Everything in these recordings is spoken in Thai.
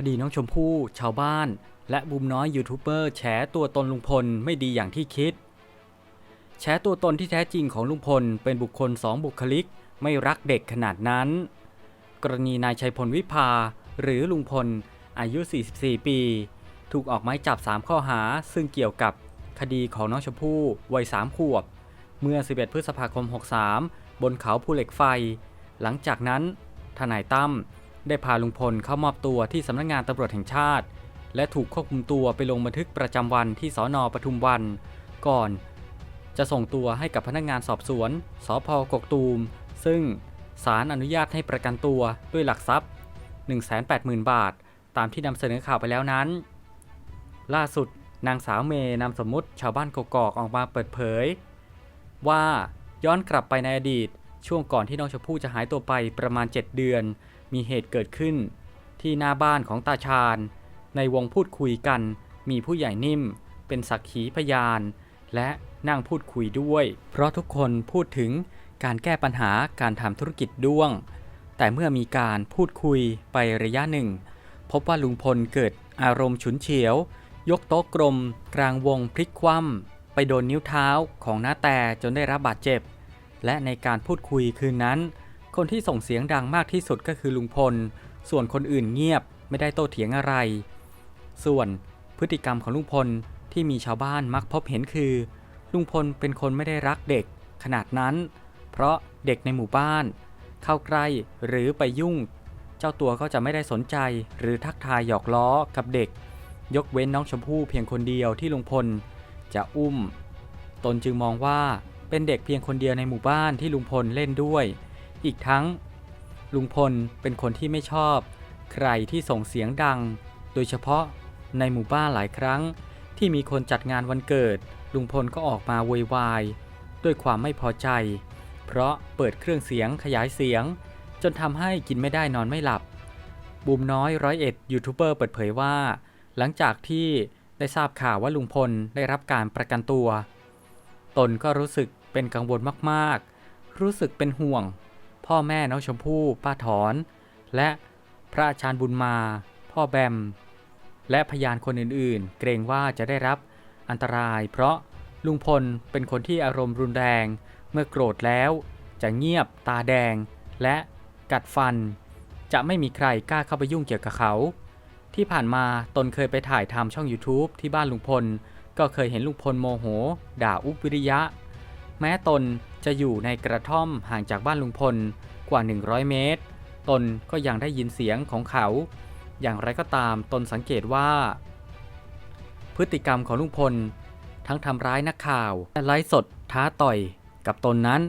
คดีน้องชมพู่ชาวบ้าน และบุมน้อยยูทูบเบอร์แฉตัวตนลุงพลไม่ดีอย่างที่คิด แฉตัวตนที่แท้จริงของลุงพลเป็นบุคคลสองบุคลิก ไม่รักเด็กขนาดนั้น กรณีนายชัยพลวิภา หรือลุงพล อายุ 44 ปี ถูกออกหมายจับ 3 ข้อหา ซึ่งเกี่ยวกับคดีของน้องชมพู่วัย 3 ขวบ เมื่อ 11 พฤษภาคม 63 บนเขาภูเหล็กไฟ หลังจากนั้นทนายตั้ม ได้พาลุงพลเข้ามอบตัวที่สำนักงานตำรวจแห่งชาติ และถูกควบคุมตัวไปลงบันทึกประจำวันที่สอนอปทุมวัน ก่อน จะส่งตัวให้กับพนักงานสอบสวนสพกกตูม ซึ่งศาลอนุญาตให้ประกันตัวด้วยหลักทรัพย์ 180,000 บาท ตามที่นำเสนอข่าวไปแล้วนั้น ล่าสุดนางสาวเมย์นามสมมติชาวบ้านกกอกออกมาเปิดเผย ว่าย้อนกลับไปในอดีต ช่วงก่อนที่น้องชมพู่จะหายตัวไปประมาณ 7 เดือน มีเหตุเกิดขึ้น ที่หน้าบ้านของตาชาญ ในวงพูดคุยกัน มีผู้ใหญ่นิ่ม เป็นสักขีพยาน และนั่งพูดคุยด้วย เพราะทุกคนพูดถึงการแก้ปัญหาการทำธุรกิจด้วง แต่เมื่อมีการพูดคุยไประยะหนึ่ง พบว่าลุงพลเกิดอารมณ์ฉุนเฉียว ยกโต๊ะกลม กลางวงพลิกคว่ำไปโดนนิ้วเท้าของน้าแต่จนได้รับบาดเจ็บ และในการพูดคุยคืนนั้น คนที่ส่งเสียงดังมากที่สุดก็คือลุงพล ส่วนคนอื่นเงียบไม่ได้โต้เถียงอะไร ส่วนพฤติกรรมของลุงพลที่มีชาวบ้านมักพบเห็นคือ ลุงพลเป็นคนไม่ได้รักเด็กขนาดนั้น เพราะเด็กในหมู่บ้าน เข้าใกล้หรือไปยุ่ง เจ้าตัวก็จะไม่ได้สนใจหรือทักทายหยอกล้อกับเด็ก ยกเว้นน้องชมพู่เพียงคนเดียวที่ลุงพลจะอุ้ม ตนจึงมองว่า เป็นเด็กเพียงคนเดียวในหมู่บ้านที่ลุงพลเล่นด้วย อีกทั้ง ลุงพลเป็นคนที่ไม่ชอบ ใครที่ส่งเสียงดัง โดยเฉพาะในหมู่บ้านหลายครั้ง ที่มีคนจัดงานวันเกิด ลุงพลก็ออกมาโวยวาย ด้วยความไม่พอใจ เพราะเปิดเครื่องเสียงขยายเสียง จนทำให้กินไม่ได้นอนไม่หลับบูมน้อยร้อยเอ็ดยูทูบเบอร์เปิดเผยว่า หลังจากที่ได้ทราบข่าวว่าลุงพลได้รับการประกันตัว ตนก็รู้สึก เป็นกังวลมากๆ รู้สึกเป็นห่วง พ่อแม่น้องชมพู่ป้าถอน และพระอาจารย์บุญมา พ่อแบม และพยานคนอื่นๆ เกรงว่าจะได้รับอันตราย เพราะลุงพลเป็นคนที่อารมณ์รุนแรง เมื่อโกรธแล้ว จะเงียบตาแดง และกัดฟัน จะไม่มีใครกล้าเข้าไปยุ่งเกี่ยวกับเขา ที่ผ่านมาตนเคยไปถ่ายทำช่อง YouTube ที่บ้านลุงพล ก็เคยเห็นลุงพลโมโห ด่าอุบวิริยะ แม้ตนจะอยู่ในกระท่อมห่างจากบ้านลุงพลกว่า 100 เมตร ตนก็ยังได้ยินเสียงของเขา อย่างไรก็ตามตนสังเกตว่า พฤติกรรมของลุงพล ทั้งทำร้ายนักข่าวและไลฟ์สดท้าต่อยกับตนนั้น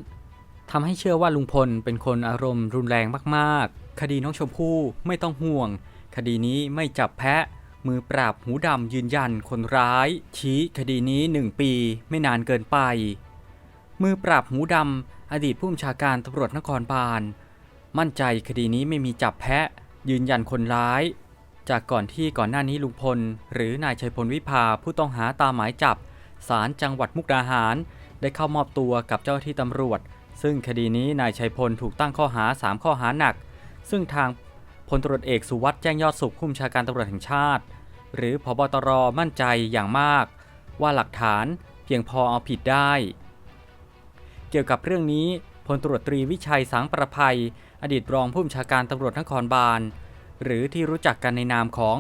ทำให้เชื่อว่าลุงพลเป็นคนอารมณ์รุนแรงมากๆ คดีน้องชมพู่ไม่ต้องห่วง คดีนี้ไม่จับแพะ มือปราบหูดำยืนยันคนร้าย ชี้คดีนี้1ปีไม่นานเกินไป มือปราบหูดำ อดีตผู้บัญชาการตำรวจนครบาล มั่นใจคดีนี้ไม่มีจับแพะ ยืนยันคนร้าย จากก่อนที่ก่อนหน้านี้ลุงพล หรือนายชัยพลวิภาผู้ต้องหาตามหมายจับศาลจังหวัดมุกดาหาร ได้เข้ามอบตัวกับเจ้าหน้าที่ตำรวจ ซึ่งคดีนี้นายชัยพลถูกตั้งข้อหา 3 ข้อหาหนัก ซึ่งทางพลตรวจเอกสุวัสด์แจ้งยอดสุขผู้บัญชาการตำรวจแห่งชาติ หรือพบตรมั่นใจอย่างมาก ว่าหลักฐานเพียงพอเอาผิดได้ เกี่ยวกับเรื่องนี้พลตรวจตรีวิชัยสังประภัย อดีตรองผู้บัญชาการตำรวจนครบาล หรือที่รู้จักกันในนามของ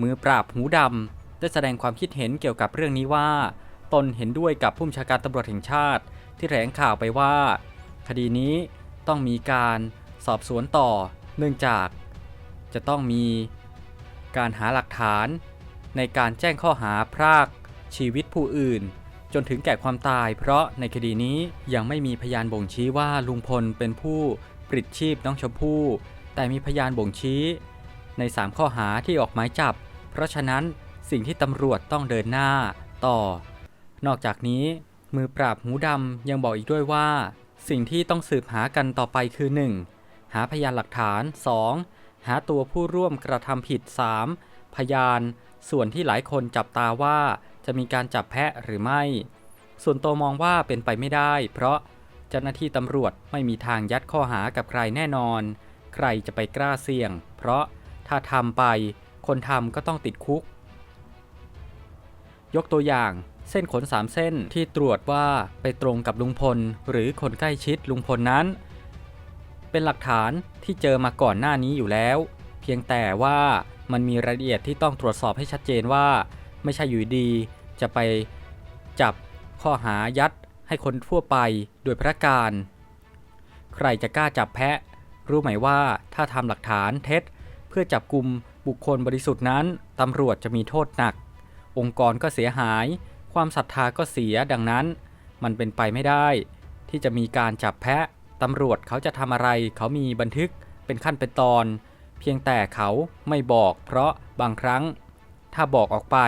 มือปราบหูดำได้แสดงความคิดเห็นเกี่ยวกับเรื่องนี้ว่า ตนเห็นด้วยกับผู้บัญชาการตำรวจแห่งชาติ ที่แถลงข่าวไปว่า คดีนี้ต้องมีการสอบสวนต่อ เนื่องจาก จะต้องมีการหาหลักฐาน ในการแจ้งข้อหาพรากชีวิตผู้อื่น จนถึงแก่ความตาย เพราะในคดีนี้ยังไม่มีพยานบ่งชี้ว่าลุงพลเป็นผู้ปลิดชีพน้องชมพู่แต่มีพยานบ่งชี้ ใน 3 ข้อหาที่ออกหมายจับ เพราะฉะนั้นสิ่งที่ตำรวจต้องเดินหน้าต่อ นอกจากนี้ มือปราบหูดำยังบอกอีกด้วยว่า สิ่งที่ต้องสืบหากันต่อไปคือ 1. หาพยานหลักฐาน 2. หาตัวผู้ร่วมกระทำผิด 3. พยาน ส่วนที่หลายคนจับตาว่า จะมีการจับแพะหรือไม่ ส่วนตัวมองว่าเป็นไปไม่ได้ เพราะเจ้าหน้าที่ตำรวจไม่มีทางยัดข้อหากับใครแน่นอน ใครจะไปกล้าเสี่ยง เพราะถ้าทำไป คนทำก็ต้องติดคุก ยกตัวอย่าง เส้นขนสามเส้นที่ตรวจว่าไปตรงกับลุงพล หรือคนใกล้ชิดลุงพลนั้น เป็นหลักฐานที่เจอมาก่อนหน้านี้อยู่แล้ว เพียงแต่ว่ามันมีรายละเอียดที่ต้องตรวจสอบให้ชัดเจนว่า ไม่ใช่อยู่ดี จะไปจับข้อหายัดให้คนทั่วไปโดยพระการ ใครจะกล้าจับแพะ รู้ไหมว่าถ้าทำหลักฐานเท็จ เพื่อจับกลุ่มบุคคลบริสุทธิ์นั้นตำรวจจะมีโทษหนัก องค์กรก็เสียหาย ความศรัทธาก็เสียดังนั้น มันเป็นไปไม่ได้ ที่จะมีการจับแพะตำรวจเขาจะทำอะไร เขามีบันทึกเป็นขั้นเป็นตอน เพียงแต่เขาไม่บอก เพราะบางครั้ง ถ้าบอกออกไป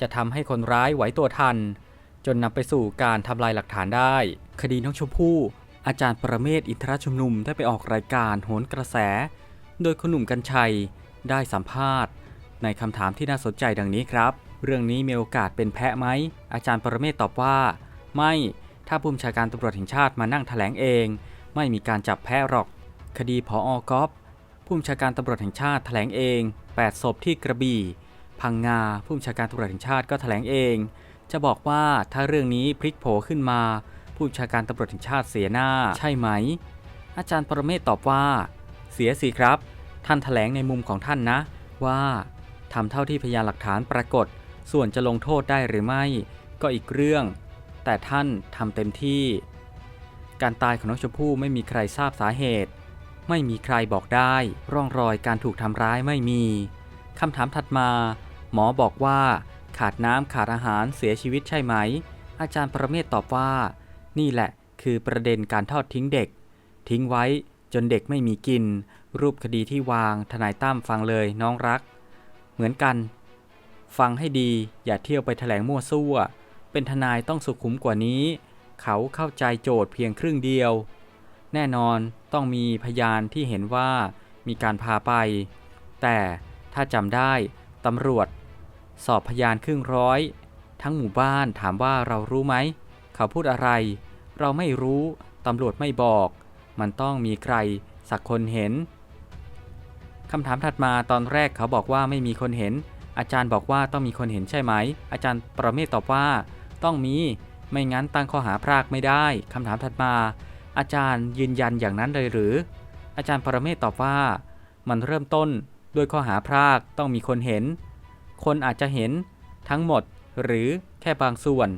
จะทำให้คนร้ายไหวตัวทัน จนนำไปสู่การทำลายหลักฐานได้ คดีน้องชมพู่ อาจารย์ประเมศอินทรชุมนุมได้ไปออกรายการโหนกระแส โดยคุณหนุ่มกัญชัยได้สัมภาษณ์ ในคำถามที่น่าสนใจดังนี้ครับ เรื่องนี้มีโอกาสเป็นแพะไหม อาจารย์ประเมศตอบว่า ไม่ถ้าผู้บัญชาการตำรวจแห่งชาติมานั่งแถลงเอง ไม่มีการจับแพะหรอก คดีพออกอฟผู้บัญชาการตำรวจแห่งชาติแถลงเอง 8 ศพที่กระบี่ พังงาผู้บัญชาการตำรวจแห่งชาติก็แถลงเอง จะบอกว่าถ้าเรื่องนี้พลิกโผขึ้นมา ผู้บัญชาการตำรวจแห่งชาติเสียหน้าใช่ไหม อาจารย์ปรเมศตอบว่า เสียสิครับ ท่านแถลงในมุมของท่านนะ ว่าทำเท่าที่พยานหลักฐานปรากฏ ส่วนจะลงโทษได้หรือไม่ ก็อีกเรื่อง แต่ท่านทำเต็มที่ การตายของน้องชมพู่ไม่มีใครทราบสาเหตุ ไม่มีใครบอกได้ ร่องรอยการถูกทำร้ายไม่มีคำถามถัดมา หมอบอกว่าขาดน้ำขาดอาหารเสียชีวิตใช่ไหม อาจารย์ประเมศตอบว่า นี่แหละคือประเด็นการทอดทิ้งเด็ก ทิ้งไว้จนเด็กไม่มีกิน รูปคดีที่วางทนายตั้มฟังเลยน้องรัก เหมือนกัน ฟังให้ดีอย่าเที่ยวไปแถลงมั่วซั่ว เป็นทนายต้องสุขุมกว่านี้ เขาเข้าใจโจทย์เพียงครึ่งเดียว แน่นอนต้องมีพยานที่เห็นว่ามีการพาไป แต่ถ้าจำได้ตำรวจ สอบพยานครึ่งร้อย ทั้งหมู่บ้านถามว่าเรารู้ไหม เขาพูดอะไร เราไม่รู้ ตำรวจไม่บอก มันต้องมีใครสักคนเห็น คำถามถัดมาตอนแรกเขาบอกว่าไม่มีคนเห็น อาจารย์บอกว่าต้องมีคนเห็นใช่ไหม อาจารย์ประเมศตอบว่า ต้องมี ไม่งั้นตั้งข้อหาพรากไม่ได้ คำถามถัดมา อาจารย์ยืนยันอย่างนั้นเลยหรือ อาจารย์ประเมศตอบว่า มันเริ่มต้นด้วยข้อหาพรากต้องมีคนเห็น คนอาจจะเห็นทั้งหมดหรือแค่บางส่วน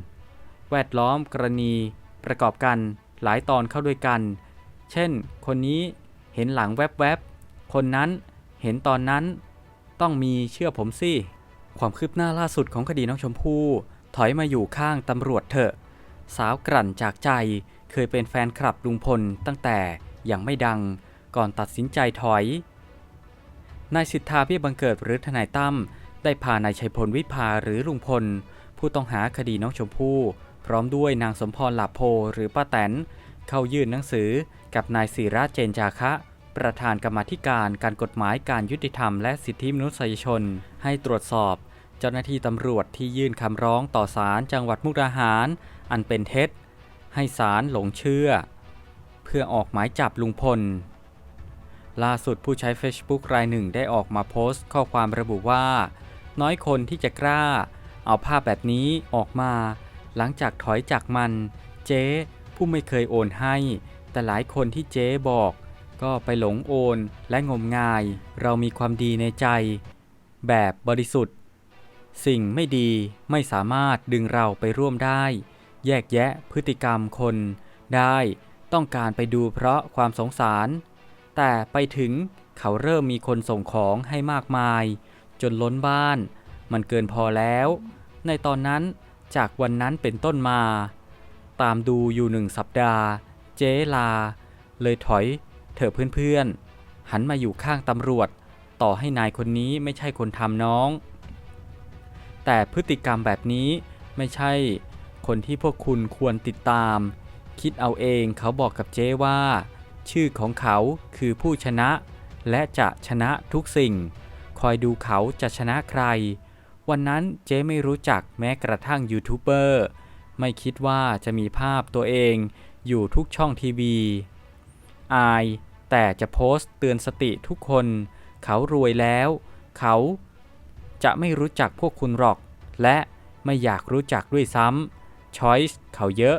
แวดล้อมกรณี ประกอบกันหลายตอนเข้าด้วยกัน เช่น คนนี้เห็นหลังแวบๆ คนนั้นเห็นตอนนั้น ต้องมีเชื่อผมสิ ความคืบหน้าล่าสุดของคดีน้องชมพู่ถอยมาอยู่ข้างตำรวจเถอะ สาวกลั่นจากใจเคยเป็นแฟนคลับลุงพลตั้งแต่ยังไม่ดังก่อนตัดสินใจถอยนายสิทธาเบี้ยบังเกิดหรือทนายตั้ม ได้พานายชัยพลวิภาหรือลุงพล ผู้ต้องหาคดีน้องชมพู่ พร้อมด้วยนางสมพรหลาโพหรือป้าแตน เข้ายื่นหนังสือกับนายศิระเจนจาคะ ประธานกรรมธิการการกฎหมายการยุติธรรมและสิทธิมนุษยชน ให้ตรวจสอบ เจ้าหน้าที่ตำรวจที่ยื่นคำร้องต่อศาลจังหวัดมุกดาหาร อันเป็นเท็จ ให้ศาลหลงเชื่อ เพื่อออกหมายจับลุงพลล่าสุดผู้ใช้ Facebook รายหนึ่งได้ออกมาโพสต์ข้อความระบุว่า น้อยคนที่จะกล้า เอาภาพแบบนี้ออกมา หลังจากถอยจากมัน เจ๊ผู้ไม่เคยโอนให้ แต่หลายคนที่เจ๊บอก ก็ไปหลงโอนและงมงาย เรามีความดีในใจ แบบบริสุทธิ์ สิ่งไม่ดีไม่สามารถดึงเราไปร่วมได้ แยกแยะพฤติกรรมคนได้ต้องการไปดูเพราะความสงสาร แต่ไปถึงเขาเริ่มมีคนส่งของให้มากมาย จนล้นบ้าน มันเกินพอแล้ว ในตอนนั้นจากวันนั้นเป็นต้นมา ตามดูอยู่หนึ่งสัปดาห์ เจ๊ลา เลยถอยเถอะเพื่อนๆ หันมาอยู่ข้างตำรวจ ต่อให้นายคนนี้ไม่ใช่คนทำน้อง แต่พฤติกรรมแบบนี้ไม่ใช่คนที่พวกคุณควรติดตาม คิดเอาเองเขาบอกกับเจ๊ว่า ชื่อของเขาคือผู้ชนะ และจะชนะทุกสิ่ง คอยดูเขาจะชนะใคร วันนั้นเจ๊ไม่รู้จักแม้กระทั่งยูทูบเบอร์ ไม่คิดว่าจะมีภาพตัวเองอยู่ทุกช่องทีวี อาย แต่จะโพสต์เตือนสติทุกคน เขารวยแล้ว เขาจะไม่รู้จักพวกคุณหรอก และไม่อยากรู้จักด้วยซ้ำช้อยส์เขาเยอะ